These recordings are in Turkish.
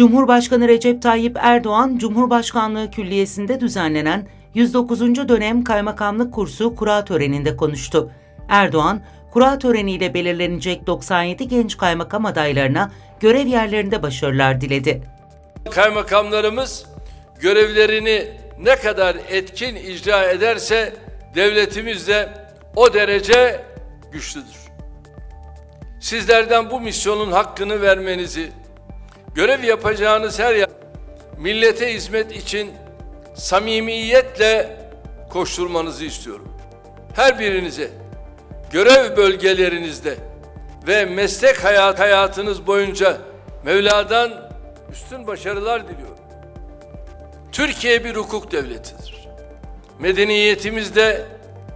Cumhurbaşkanı Recep Tayyip Erdoğan, Cumhurbaşkanlığı Külliyesi'nde düzenlenen 109. dönem kaymakamlık kursu kura töreninde konuştu. Erdoğan, kura töreniyle belirlenecek 97 genç kaymakam adaylarına görev yerlerinde başarılar diledi. Kaymakamlarımız görevlerini ne kadar etkin icra ederse devletimiz de o derece güçlüdür. Sizlerden bu misyonun hakkını vermenizi, görev yapacağınız her yer millete hizmet için samimiyetle koşturmanızı istiyorum. Her birinize görev bölgelerinizde ve meslek hayat hayatınız boyunca Mevla'dan üstün başarılar diliyorum. Türkiye bir hukuk devletidir. Medeniyetimiz de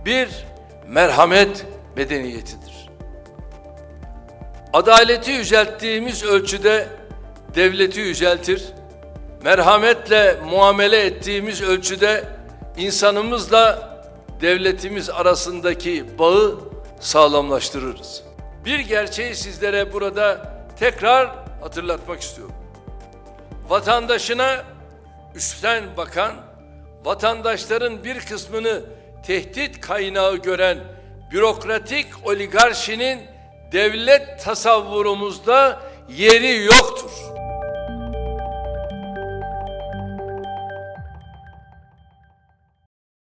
bir merhamet medeniyetidir. Adaleti yücelttiğimiz ölçüde devleti yüceltir, merhametle muamele ettiğimiz ölçüde insanımızla devletimiz arasındaki bağı sağlamlaştırırız. Bir gerçeği sizlere burada tekrar hatırlatmak istiyorum. Vatandaşına üstten bakan, vatandaşların bir kısmını tehdit kaynağı gören bürokratik oligarşinin devlet tasavvurumuzda yeri yoktur.